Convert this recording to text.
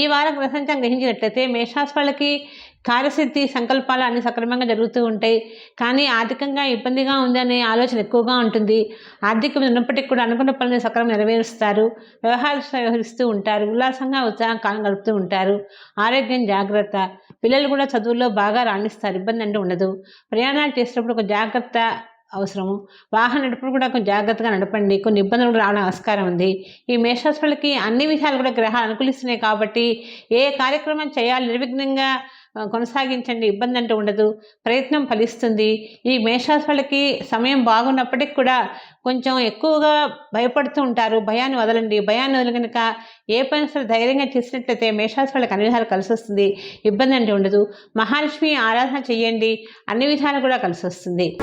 ఈ వారం గ్రహంతం గ్రహించినట్లయితే మేషాస్ వాళ్ళకి కార్యసిద్ధి సంకల్పాలు అన్ని సక్రమంగా జరుగుతూ ఉంటాయి. కానీ ఆర్థికంగా ఇబ్బందిగా ఉందనే ఆలోచన ఎక్కువగా ఉంటుంది. ఆర్థిక ఉన్నప్పటికీ కూడా అనుకున్న పనులు సక్రమంగా నెరవేరుస్తారు. వ్యవహార వ్యవహరిస్తూ ఉంటారు. ఉల్లాసంగా ఉత్సాహం కాలం గడుపుతూ ఉంటారు. ఆరోగ్యం జాగ్రత్త. పిల్లలు కూడా చదువుల్లో బాగా రాణిస్తారు. ఇబ్బంది అంటూ ఉండదు. ప్రయాణాలు చేసేటప్పుడు ఒక జాగ్రత్త అవసరము. వాహన నడుపుడు కూడా కొంచెం జాగ్రత్తగా నడపండి. కొన్ని ఇబ్బందులు రావడం ఆస్కారం ఉంది. ఈ మేషాసులకి అన్ని విషయాలు కూడా గ్రహాలు అనుకూలిస్తున్నాయి కాబట్టి ఏ కార్యక్రమం చేయాలి నిర్విఘ్నంగా కొనసాగించండి. ఇబ్బంది అంటూ ఉండదు. ప్రయత్నం ఫలిస్తుంది. ఈ మేషాస్ సమయం బాగున్నప్పటికి కూడా కొంచెం ఎక్కువగా భయపడుతూ ఉంటారు. భయాన్ని వదలండి. భయాన్ని వదిలి కనుక ఏ పని సరే ధైర్యంగా చేసినట్లయితే మేషాస్ అన్ని విధాలు కలిసి వస్తుంది ఇబ్బంది అంటూ ఉండదు. మహాలక్ష్మి ఆరాధన చేయండి. అన్ని విధాలు కూడా కలిసి వస్తుంది